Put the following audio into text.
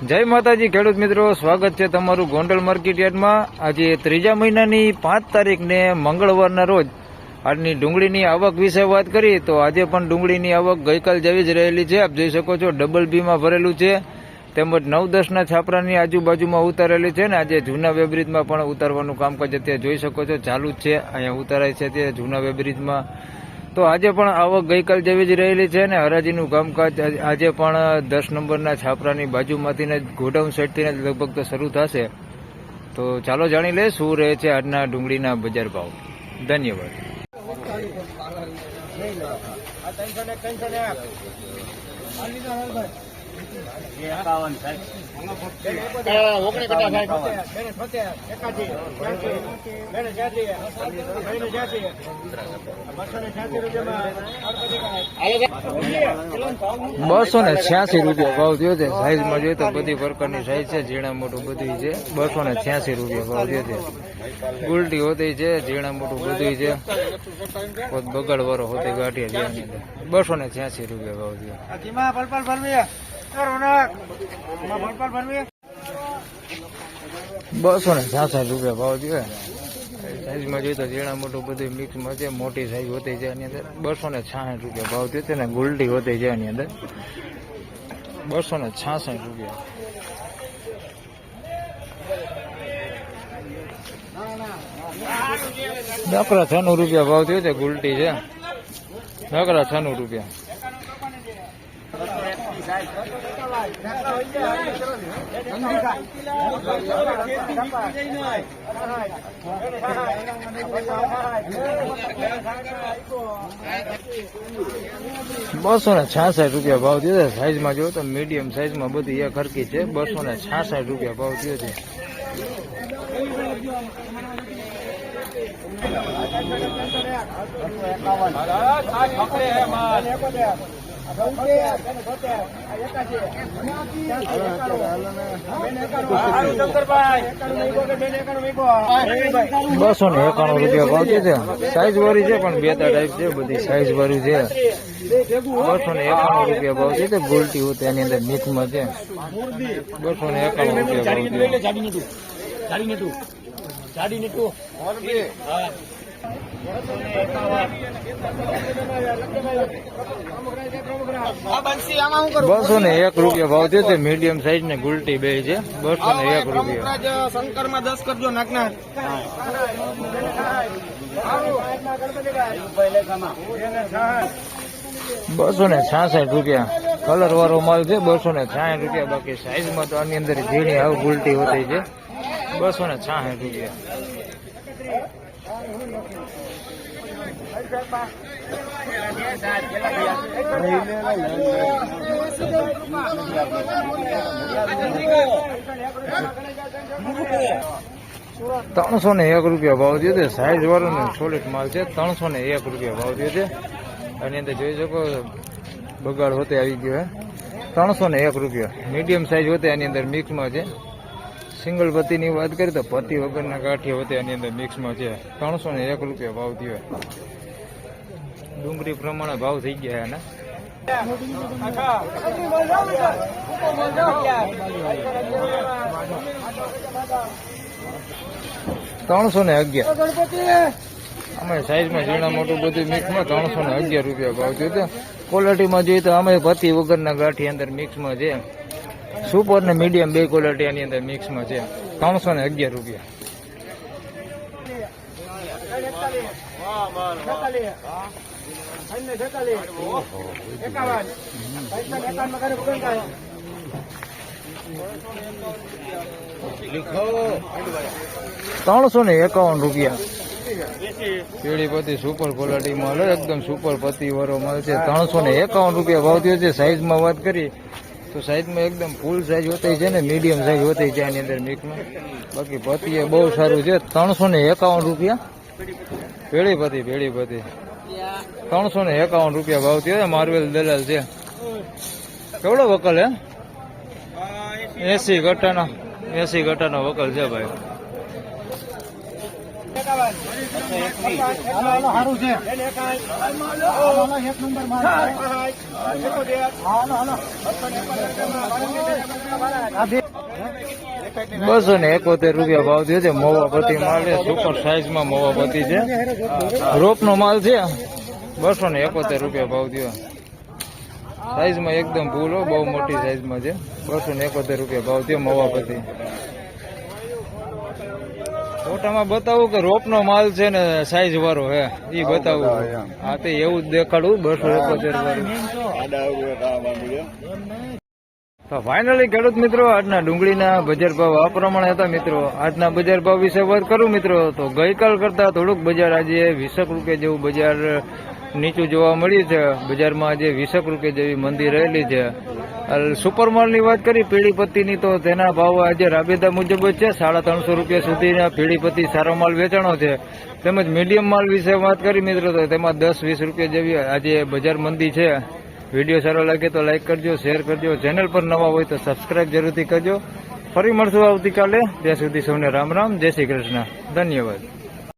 જય માતાજી, ખેડૂત મિત્રો, સ્વાગત છે તમારું ગોંડલ માર્કેટ યાર્ડમાં. આજે ત્રીજા મહિનાની પાંચ તારીખને મંગળવારના રોજ આજની ડુંગળીની આવક વિશે વાત કરી તો આજે પણ ડુંગળીની આવક ગઈકાલ જેવી જ રહેલી છે. આપ જોઈ શકો છો ડબલ બીમાં ભરેલું છે. તેમજ નવ દસના છાપરાની આજુબાજુમાં ઉતારેલી છે ને આજે જૂના વેબ્રિજમાં પણ ઉતારવાનું કામકાજ અત્યારે જોઈ શકો છો. ચાલુ જ છે, અહીંયા ઉતારાય છે તે જૂના વેબ્રિજમાં. તો આજે પણ આવક ગઈકાલ જેવી જ રહેલી છે ને હરાજીનું કામકાજ આજે પણ દસ નંબરના છાપરાની બાજુમાંથી જ ગોડાઉન સાઈડથી જ લગભગ તો શરૂ થશે. તો ચાલો જાણી લે શું રહે છે આજના ડુંગળીના બજાર ભાવ. ધન્યવાદ. બસો ને છ્યાસી રૂપિયા ભાવ થયો છે. સાઈઝમાં જોઈએ તો બધી પ્રકારની સાઈઝ છે, ઝીણા મોટું બધી છે. બસો ને છ્યાસી રૂપિયા ભાવ થયો છે. ગુલટી હોતી છે ઝીણા મોટું બધું છે. બગડ વાળો હોતી જેની અંદર. બસો ને છ્યાસી રૂપિયા ભાવ થયો. બસો ને છાસઠ રૂપિયા ભાવ થયો સાઈઝમાં જોઈએ તો ઝીણા મોટું બધું મિક્સમાં છે મોટી સાઈઝ હોતી છે એની અંદર. બસો ને છાસઠ રૂપિયા ભાવ થયો છે ને ગુલટી હોતી છે એની અંદર. બસો ને છાસઠ રૂપિયા. નકરા છન્નું રૂપિયા ભાવ થયો છે, ગુલટી છે. નકરા છનું રૂપિયા. બસો ને છાસઠ રૂપિયા ભાવ થયો છે. સાઈઝમાં જોયો તો મીડિયમ સાઈઝમાં બધી એક હરકી છે. બસો ને છાસઠ રૂપિયા ભાવ થયો છે. બસો ને એકાણું રૂપિયા ભાવ છે. સાઈઝ વાળી છે પણ બે ત્રણ ટાઈપ છે બધી સાઈઝ વાળી છે. બસો ને એકાણું રૂપિયા ભાવ છે. ગોલટી હોય તેની એની અંદર મિક્સમાં છે. બસો ને એકાણું રૂપિયા ભાવ છે. બસો ને એક રૂપિયા ભાવ છે. મીડિયમ સાઈઝ ને ગુલટી બે છે. બસો ને એક રૂપિયા. શંકરમાં દસ કરજો નાખના બસો ને છાસઠ રૂપિયા. કલર વાળો માલ છે. બસો ને છાસઠ રૂપિયા. બાકી સાઈઝમાં તો આની અંદર ઝીણી આવું ગુલટી હોતી છે. બસો ને છાસઠ રૂપિયા. ત્રણસો ને એક રૂપિયા ભાવ થયો છે. સાઈઝ વાળો ને સોલિડ માલ છે. ત્રણસો ને એક રૂપિયા ભાવ થયો છે. એની અંદર જોઈ શકો, બગાડ હોતે આવી ગયો હે. ત્રણસો ને એક રૂપિયા. મીડિયમ સાઈઝ હોતે એની અંદર મિક્સમાં છે. સિંગલ પત્તીની વાત કરીએ તો પત્તી વગરના ગાંઠિયા હોતે એની અંદર મિક્સમાં છે. ત્રણસો ને એક રૂપિયા ભાવ થયો. ડુંગળી પ્રમાણે ભાવ થઈ ગયા એના. ત્રણસો ને અગિયાર. અમે સાઈઝમાં ઝીણા મોટું બધું મિક્સમાં ત્રણસો ને અગિયાર રૂપિયા ભાવ થયો ક્વોલિટીમાં જોઈએ તો અમે પતિ વગરના ગાંઠી અંદર મિક્સમાં છે. સુપર ને મીડિયમ બે ક્વોલિટી એની અંદર મિક્સમાં છે. ત્રણસો ને અગિયાર રૂપિયા. ત્રણસો ને એકાવન રૂપિયા. પીળી પતિ સુપર ક્વોલિટી મળે એકદમ સુપર પતિ વરો મળે છે. ત્રણસો ને એકાવન રૂપિયા ભાવ થયો છે. સાઈઝમાં વાત કરી. તો સાઈઝમાં એકદમ ફૂલ સાઈઝ હોતી છે ને મીડિયમ સાઈઝ હોતી છે આની અંદર મિક્સમાં બાકી પતિ એ બહુ સારું છે, ત્રણસો ને એકાવન રૂપિયા. ભેળી પતિ ભેળી પતિ ત્રણસો ને એકાવન રૂપિયા ભાવ થયો માર્વેલ દલાલ છે. કેવડો વકલ હે? એસી ગટાનો એસી ગટાનો વકલ છે ભાઈ. સારું છે બસો ને એકોતેર રૂપિયા ભાવ થયો છે. મોવાપતિ માલ છે. સુપર સાઈઝમાં મોવાપતિ છે. રોપનો માલ છે. બસો ને એકોતેર રૂપિયા ભાવ થયો. સાઈઝમાં એકદમ ભૂલો બહુ મોટી સાઈઝમાં છે. બસો ને એકોતેર રૂપિયા ભાવ થયો મોવાપતિ. ફોટામાં બતાવું કે રોપનો માલ છે ને સાઈઝ વાળો હે એ બતાવું. હા તે એવું જ દેખાડું બસો એકોતેર વાળું. તો ફાઇનલી ખેડૂત મિત્રો આજના ડુંગળીના બજાર ભાવ આ પ્રમાણે હતા મિત્રો. આજના બજાર ભાવ વિશે વાત કરું મિત્રો. તો ગઈકાલ કરતા થોડુંક બજાર આજે વીસક રૂપિયા જેવું બજાર નીચું જોવા મળ્યું છે. બજારમાં આજે વીસક રૂપિયા જેવી મંદી રહેલી છે. સુપર મોલની વાત કરી પીળી તો તેના ભાવ આજે રાબેતા મુજબ જ છે. સાડા ત્રણસો રૂપિયા સુધીના પીળી સારો માલ વેચાણો છે. તેમજ મીડિયમ માલ વિશે વાત કરી મિત્રો, તો તેમાં દસ વીસ રૂપિયા જેવી આજે બજાર મંદી છે. વીડિયો સારો લાગે તો લાઇક કરજો, શેર કરજો. ચેનલ પર નવા હોય તો સબસ્ક્રાઇબ જરૂરથી કરજો. ફરી મળશું આવતીકાલે. ત્યાં સુધી સૌને રામ રામ. જય શ્રી કૃષ્ણ. ધન્યવાદ.